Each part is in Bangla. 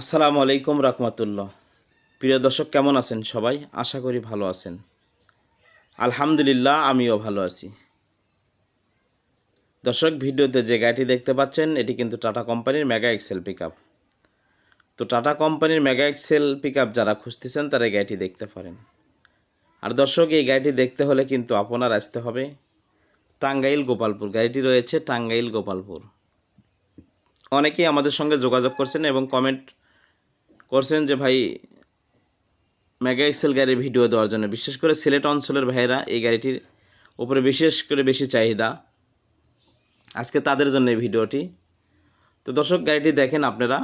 আসসালামু আলাইকুম রহমতুল্লাহ। প্রিয় দর্শক, কেমন আছেন সবাই? আশা করি ভালো আছেন। আলহামদুলিল্লাহ, আমিও ভালো আছি। দর্শক, ভিডিওতে যে গাড়িটি দেখতে পাচ্ছেন, এটি কিন্তু টাটা কোম্পানির মেগা এক্সেল পিক তো টাটা কোম্পানির মেগা এক্সেল পিক যারা খুঁজতেছেন, তারা গাড়িটি দেখতে পারেন। আর দর্শক, এই গাড়িটি দেখতে হলে কিন্তু আপনার আসতে হবে টাঙ্গাইল গোপালপুর। গাড়িটি রয়েছে টাঙ্গাইল গোপালপুর। অনেকেই আমাদের সঙ্গে যোগাযোগ করছেন এবং কমেন্ট করছেন যে ভাই মেগা এক্সেল গাড়ির ভিডিও দেওয়ার জন্য। বিশেষ করে সিলেট অঞ্চলের ভাইয়েরা এই গাড়িটির উপরে বিশেষ করে বেশি চাহিদা। আজকে তাদের জন্য এই ভিডিওটি। তো দর্শক, গাড়িটি দেখেন আপনারা।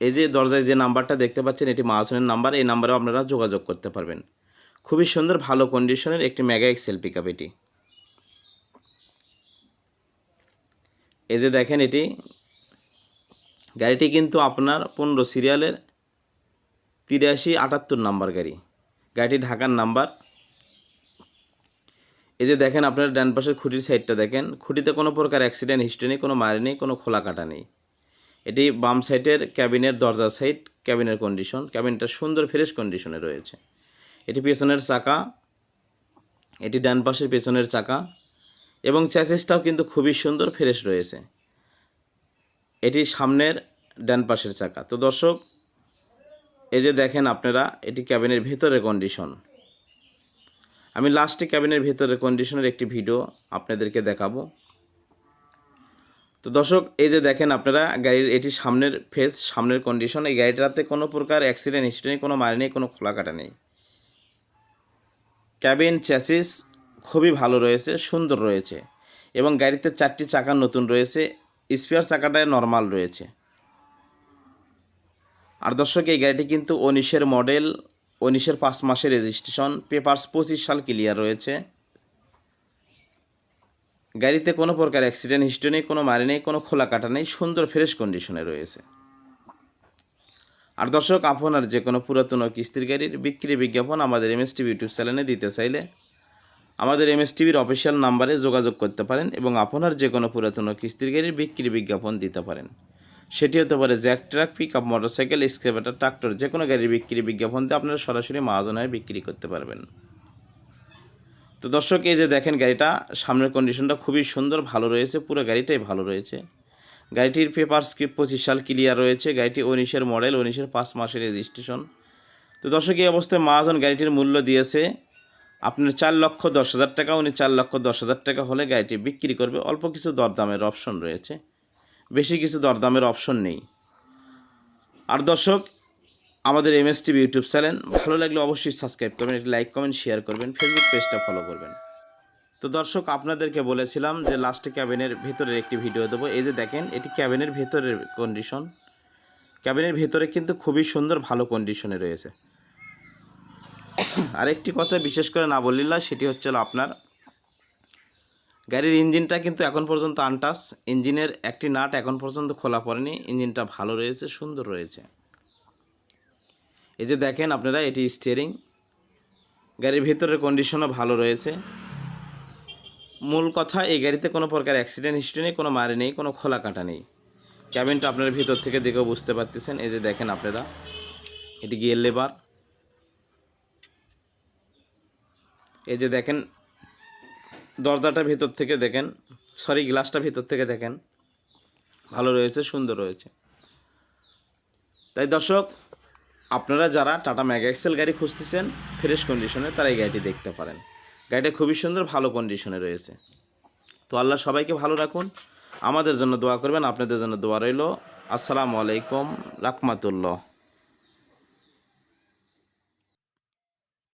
এই যে দরজায় যে নাম্বারটা দেখতে পাচ্ছেন, এটি মাহাজনের নাম্বার। এই নাম্বারেও আপনারা যোগাযোগ করতে পারবেন। খুবই সুন্দর, ভালো কন্ডিশনের একটি মেগা এক্সেল পিক এটি। এই যে দেখেন এটি। গাড়িটি কিন্তু আপনার পনেরো সিরিয়ালের তিরাশি আটাত্তর নাম্বার গাড়ি। গাড়িটি ঢাকার নাম্বার। এই যে দেখেন আপনার ডান পাশের খুঁটির সাইডটা দেখেন, খুঁটিতে কোনো প্রকার অ্যাক্সিডেন্ট, হিস্ট্রি নেই, কোনো মারি নেই, কোনো খোলা কাটা নেই। এটি বাম সাইডের ক্যাবিনের দরজা সাইড, ক্যাবিনের কন্ডিশন, ক্যাবিনটা সুন্দর ফ্রেশ কন্ডিশনে রয়েছে। এটি পেছনের চাকা, এটি ডান পাশের পেছনের চাকা, এবং চ্যাসেসটাও কিন্তু খুবই সুন্দর, ফ্রেশ রয়েছে। এটি সামনের ডান পাশের চাকা। তো দর্শক এই যে দেখেন আপনারা, এটি ক্যাবিনের ভেতরের কন্ডিশন আমি লাস্টে ক্যাবিনের ভেতরের কন্ডিশনের একটি ভিডিও আপনাদেরকে দেখাবো। তো দর্শক, এই যে দেখেন আপনারা, গাড়ির এটি সামনের ফেস সামনের কন্ডিশন এই গাড়িটাতে কোনো প্রকার অ্যাক্সিডেন্ট হিস্ট্রি নেই, কোনো মারি নেই, কোনো খোলা কাটা নেই। ক্যাবিন চ্যাসিস খুবই ভালো রয়েছে, সুন্দর রয়েছে এবং গাড়িতে চারটি চাকা নতুন রয়েছে স্পেয়ার চাকাটায় নর্মাল রয়েছে। আর দর্শক, এই গাড়িটি কিন্তু উনিশের মডেল, উনিশের পাঁচ মাসের রেজিস্ট্রেশন পেপার্স পঁচিশ সাল ক্লিয়ার রয়েছে। গাড়িতে কোনো প্রকার অ্যাক্সিডেন্ট হিস্ট্রি নেই, কোনো মারি নেই, কোনো খোলা কাটা নেই, সুন্দর ফ্রেশ কন্ডিশনে রয়েছে। আর দর্শক, আপনার যে কোনো পুরাতন কিস্তির গাড়ির বিক্রি বিজ্ঞাপন আমাদের এম এস টিভি ইউটিউব চ্যানেলে দিতে চাইলে আমাদের এম এস টিভির অফিসিয়াল নাম্বারে যোগাযোগ করতে পারেন এবং আপনার যে কোনো পুরাতন কিস্তির গাড়ির বিক্রি বিজ্ঞাপন দিতে পারেন। সেটি হতে পারে jack truck pick up motorcycle, excavator, tractor যে কোনো গাড়ির বিক্রি বিজ্ঞাপন দিয়ে আপনারা সরাসরি মহাজন হয়ে বিক্রি করতে পারবেন। তো দর্শক, এই যে দেখেন গাড়িটা, সামনের কন্ডিশনটা খুবই সুন্দর, ভালো রয়েছে, পুরো গাড়িটাই ভালো রয়েছে। গাড়িটির পেপার স্ক্রিপ পঁচিশ সাল ক্লিয়ার রয়েছে, গাড়িটি উনিশের মডেল উনিশের পাঁচ মাসের রেজিস্ট্রেশন তো দর্শক, এই অবস্থায় মহাজন গাড়িটির মূল্য দিয়েছে আপনার চার লক্ষ দশ হাজার টাকা, উনি চার লক্ষ দশ হাজার টাকা হলে গাড়িটি বিক্রি করবে। অল্প কিছু দরদামের অপশন রয়েছে। বেশি কিছু দরদামের অপশন নেই। আর দর্শক, আমাদের M S TV YouTube channel ভালো লাগলে অবশ্যই সাবস্ক্রাইব করবেন, একটি লাইক কমেন্ট শেয়ার করবেন ফেসবুক পেজটা ফলো করবেন। তো দর্শক, আপনাদেরকে বলেছিলাম যে লাস্টে ক্যাবিনের ভেতরের একটি ভিডিও দেবো। এই যে দেখেন, এটি ক্যাবিনের ভেতরের কন্ডিশন ক্যাবিনের ভেতরে কিন্তু খুবই সুন্দর, ভালো কন্ডিশনে রয়েছে। আরেকটি কথা বিশেষ করে না বললিলা সেটি হচ্ছে আপনার গাড়ির ইঞ্জিনটা কিন্তু এখন পর্যন্ত আনটাস। ইঞ্জিনের একটি নাট এখন পর্যন্ত খোলা পড়েনি। ইঞ্জিনটা ভালো রয়েছে, সুন্দর রয়েছে। এই যে দেখেন আপনারা, এটি স্টিয়ারিং গাড়ির ভিতরের কন্ডিশনও ভালো রয়েছে। মূল কথা, এই গাড়িতে কোনো প্রকার অ্যাক্সিডেন্ট হিস্ট্রি নেই, কোনো মারে নেই, কোনো খোলা কাটা নেই। ক্যাবিনটা আপনার ভিতর থেকে দেখেও বুঝতে পারতেছেন। এই যে দেখেন আপনারা, এটি গিয়ার লেবার এই যে দেখেন দরজাটা ভিতর থেকে দেখেন সরি গ্লাসটা ভিতর থেকে দেখেন। ভালো রয়েছে, সুন্দর রয়েছে। তাই দর্শক, আপনারা যারা টাটা ম্যাগা এক্সেল গাড়ি খুঁজতেছেন, ফ্রেশ কন্ডিশনে তারা এই গাড়িটি দেখতে পারেন। গাড়িটা খুবই সুন্দর, ভালো কন্ডিশনে রয়েছে। তো আল্লাহ সবাইকে ভালো রাখুন। আমাদের জন্য দোয়া করবেন, আপনাদের জন্য দোয়া রইল। আসসালামু আলাইকুম, রাহমাতুল্লাহ।